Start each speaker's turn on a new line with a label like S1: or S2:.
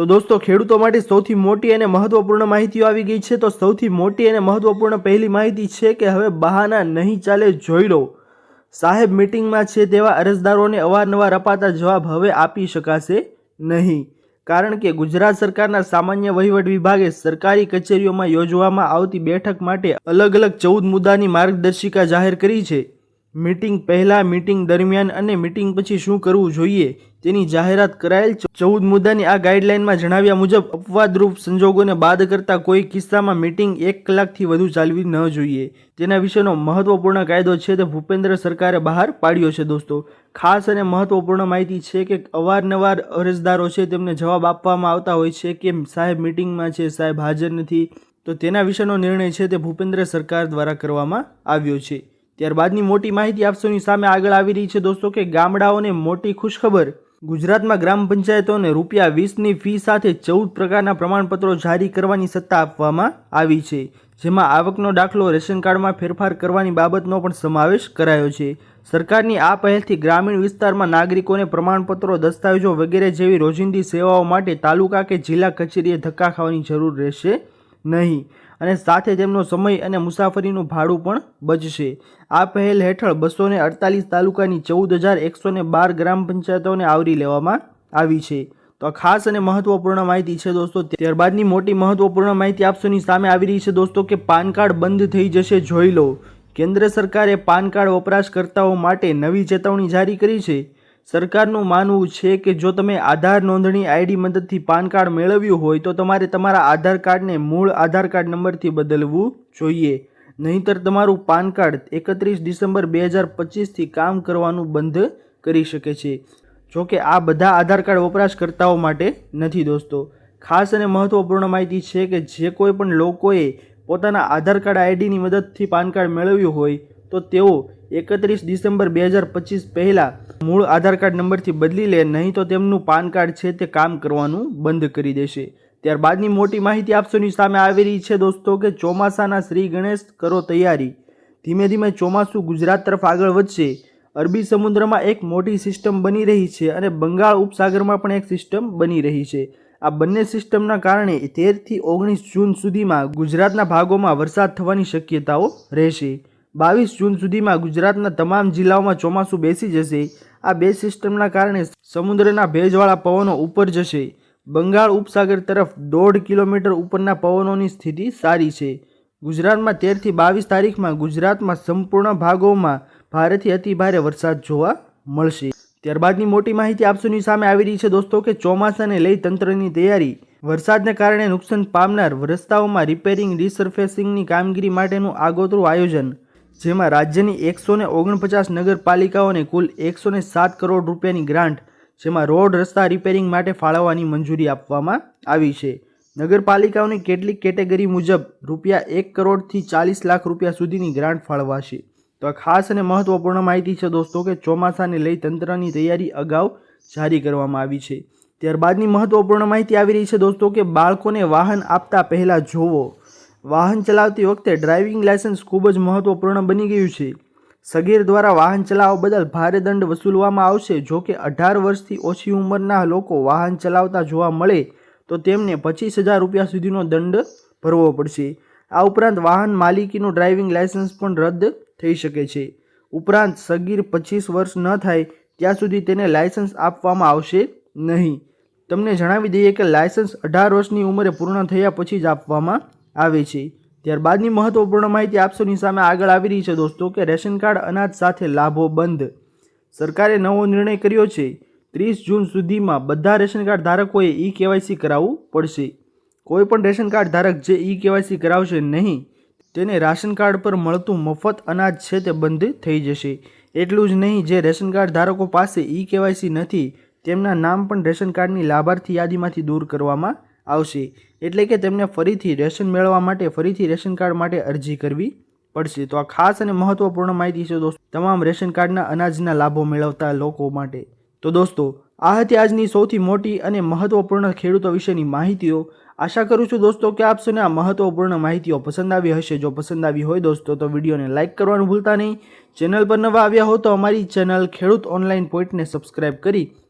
S1: તો દોસ્તો, ખેડૂતો માટે સૌથી મોટી અને મહત્વપૂર્ણ માહિતીઓ આવી ગઈ છે. તો સૌથી મોટી અને મહત્વપૂર્ણ પહેલી માહિતી છે કે હવે બહાના નહીં ચાલે જોઈ લો સાહેબ મીટિંગમાં છે તેવા અરજદારોને અવારનવાર અપાતા જવાબ હવે આપી શકાશે નહીં. કારણ કે ગુજરાત સરકારના સામાન્ય વહીવટ વિભાગે સરકારી કચેરીઓમાં યોજવામાં આવતી બેઠક માટે અલગ અલગ ચૌદ મુદ્દાની માર્ગદર્શિકા જાહેર કરી છે. મીટિંગ પહેલાં, મીટિંગ દરમિયાન અને મિટિંગ પછી શું કરવું જોઈએ? તેની જાહેરાત કરાયેલ ચૌદ મુદ્દાની આ ગાઈડલાઇનમાં જણાવ્યા મુજબ, અપવાદરૂપ સંજોગોને બાદ કરતા કોઈ કિસ્સામાં મીટિંગ એક કલાકથી વધુ ચાલવી ન જોઈએ. તેના વિશેનો મહત્વપૂર્ણ કાયદો છે તે ભૂપેન્દ્ર સરકારે બહાર પાડ્યો છે, દોસ્તો. ખાસ અને મહત્વપૂર્ણ માહિતી છે કે અવારનવાર અરજદારો છે તેમને જવાબ આપવામાં આવતા હોય છે કે સાહેબ મીટિંગમાં છે, સાહેબ હાજર નથી. તો તેના વિશેનો નિર્ણય છે તે ભૂપેન્દ્ર સરકાર દ્વારા કરવામાં આવ્યો છે. ત્યારબાદની મોટી માહિતી આપસોની સામે આગળ આવી રહી છે, દોસ્તો, કે ગામડાઓને મોટી ખુશખબર ગુજરાતમાં ગ્રામ પંચાયતોને રૂપિયા વીસની ફી સાથે ચૌદ પ્રકારના પ્રમાણપત્રો જારી કરવાની સત્તા આપવામાં આવી છે, જેમાં આવકનો દાખલો રેશન કાર્ડમાં ફેરફાર કરવાની બાબતનો પણ સમાવેશ કરાયો છે. સરકારની આ પહેલથી ગ્રામીણ વિસ્તારમાં નાગરિકોને પ્રમાણપત્રો, દસ્તાવેજો વગેરે જેવી રોજિંદી સેવાઓ માટે તાલુકા કે જિલ્લા કચેરીએ ધક્કા ખાવાની જરૂર રહેશે. નહીં. અને સાથે તેમનો સમય અને મુસાફરીનું ભાડું પણ બચશે. આ પહેલ હેઠળ બસો ને અડતાલીસ તાલુકાની ચૌદ હજાર એકસો ને બાર ગ્રામ પંચાયતોને આવરી લેવામાં આવી છે. તો ખાસ અને મહત્વપૂર્ણ માહિતી છે દોસ્તો. ત્યારબાદની મોટી મહત્વપૂર્ણ માહિતી આપસોની સામે આવી રહી છે દોસ્તો કે પાન કાર્ડ બંધ થઈ જશે, જોઈ લો. કેન્દ્ર સરકારે પાન કાર્ડ વપરાશકર્તાઓ માટે નવી ચેતવણી જારી કરી છે. સરકારનું માનવું છે કે જો તમે આધાર નોંધણી આઈડી મદદથી પાન કાર્ડ મેળવ્યું હોય તો તમારે તમારા આધાર કાર્ડને મૂળ આધાર કાર્ડ નંબરથી બદલવું જોઈએ. નહીંતર તમારું પાન કાર્ડ એકત્રીસ ડિસેમ્બર બે હજાર પચીસથી કામ કરવાનું બંધ કરી શકે છે. જો કે આ બધા આધાર કાર્ડ વપરાશકર્તાઓ માટે નથી દોસ્તો. ખાસ અને મહત્વપૂર્ણ માહિતી છે કે જે કોઈ પણ લોકોએ પોતાના આધાર કાર્ડ આઈડીની મદદથી પાન કાર્ડ મેળવ્યું હોય તો તેઓ એકત્રીસ ડિસેમ્બર બે હજાર પચીસ પહેલાં મૂળ આધાર કાર્ડ નંબરથી બદલી લે, નહીં તો તેમનું પાન કાર્ડ છે તે કામ કરવાનું બંધ કરી દેશે. ત્યારબાદની મોટી માહિતી આપસોની સામે આવી રહી છે દોસ્તો કે ચોમાસાના શ્રી ગણેશ કરો તૈયારી. ધીમે ધીમે ચોમાસું ગુજરાત તરફ આગળ વધશે. અરબી સમુદ્રમાં એક મોટી સિસ્ટમ બની રહી છે અને બંગાળ ઉપસાગરમાં પણ એક સિસ્ટમ બની રહી છે. આ બંને સિસ્ટમના કારણે તેરથી ઓગણીસ જૂન સુધીમાં ગુજરાતના ભાગોમાં વરસાદ થવાની શક્યતાઓ રહેશે. બાવીસ જૂન સુધીમાં ગુજરાતના તમામ જિલ્લાઓમાં ચોમાસું બેસી જશે. આ બે સિસ્ટમના કારણે સમુદ્રના ભેજવાળા પવનો ઉપર જશે. બંગાળ ઉપસાગર તરફ દોઢ કિલોમીટર ઉપરના પવનોની સ્થિતિ સારી છે. ગુજરાતમાં તેરથી બાવીસ તારીખમાં ગુજરાતમાં સંપૂર્ણ ભાગોમાં ભારેથી અતિભારે વરસાદ જોવા મળશે. ત્યારબાદની મોટી માહિતી આપસોની સામે આવી રહી છે દોસ્તો કે ચોમાસાને લઈ તંત્રની તૈયારી. વરસાદને કારણે નુકસાન પામનાર રસ્તાઓમાં રિપેરિંગ રિસર્ફેસિંગની કામગીરી માટેનું આગોતરું આયોજન જેમાં રાજ્યની એકસો ને ઓગણપચાસ નગરપાલિકાઓને કુલ એકસો ને સાત કરોડ રૂપિયાની ગ્રાન્ટ, જેમાં રોડ રસ્તા રિપેરિંગ માટે ફાળવવાની મંજૂરી આપવામાં આવી છે. નગરપાલિકાઓની કેટલીક કેટેગરી મુજબ રૂપિયા એક કરોડથી ચાલીસ લાખ રૂપિયા સુધીની ગ્રાન્ટ ફાળવાશે. તો આ ખાસ અને મહત્વપૂર્ણ માહિતી છે દોસ્તો કે ચોમાસાને લઈ તંત્રની તૈયારી અગાઉ જારી કરવામાં આવી છે. ત્યારબાદની મહત્વપૂર્ણ માહિતી આવી રહી છે દોસ્તો કે બાળકોને વાહન આપતા પહેલાં જોવો વાહન ચલાવતી વખતે ડ્રાઇવિંગ લાયસન્સ ખૂબ જ મહત્વપૂર્ણ બની ગયું છે. સગીર દ્વારા વાહન ચલાવવા બદલ ભારે દંડ વસૂલવામાં આવશે. જો કે અઢાર વર્ષથી ઓછી ઉંમરના લોકો વાહન ચલાવતા જોવા મળે તો તેમને પચીસ હજાર રૂપિયા સુધીનો દંડ ભરવો પડશે. આ ઉપરાંત વાહન માલિકીનું ડ્રાઇવિંગ લાયસન્સ પણ રદ થઈ શકે છે. ઉપરાંત સગીર પચીસ વર્ષ ન થાય ત્યાં સુધી તેને લાયસન્સ આપવામાં આવશે નહીં. તમને જણાવી દઈએ કે લાયસન્સ અઢાર વર્ષની ઉંમરે પૂર્ણ થયા પછી જ આપવામાં આવે છે. ત્યારબાદની મહત્વપૂર્ણ માહિતી આપસોની સામે આગળ આવી રહી છે દોસ્તો કે રેશન કાર્ડ અનાજ સાથે લાભો બંધ સરકારે નવો નિર્ણય કર્યો છે. ત્રીસ જૂન સુધીમાં બધા રેશન કાર્ડ ધારકોએ ઈ કેવાયસી કરાવવું પડશે. કોઈ પણ રેશન કાર્ડ ધારક જે ઈ કેવાયસી કરાવશે નહીં, તેને રાશન કાર્ડ પર મળતું મફત અનાજ છે તે બંધ થઈ જશે. એટલું જ નહીં, જે રેશન કાર્ડ ધારકો પાસે ઈ કેવાયસી નથી, તેમના નામ પણ રેશન કાર્ડની લાભાર્થી યાદીમાંથી દૂર કરવામાં આવશે. એટલે કે તેમને ફરીથી રેશન મેળવવા માટે, ફરીથી રેશન કાર્ડ માટે અરજી કરવી પડશે. તો આ ખાસ અને મહત્વપૂર્ણ માહિતી છે દોસ્તો. તમામ રેશન કાર્ડના અનાજના લાભો મેળવતા લોકો માટે. તો દોસ્તો, આ હતી આજની સૌથી મોટી અને મહત્વપૂર્ણ ખેડૂતો વિશેની માહિતીઓ. આશા કરું છું દોસ્તો કે આપશોને આ મહત્વપૂર્ણ માહિતીઓ પસંદ આવી હશે. જો પસંદ આવી હોય દોસ્તો, તો વિડીયોને લાઇક કરવાનું ભૂલતા નહીં. ચેનલ પર નવા આવ્યા હો તો અમારી ચેનલ ખેડૂત ઓનલાઈન પોઈન્ટને સબસ્ક્રાઇબ કરી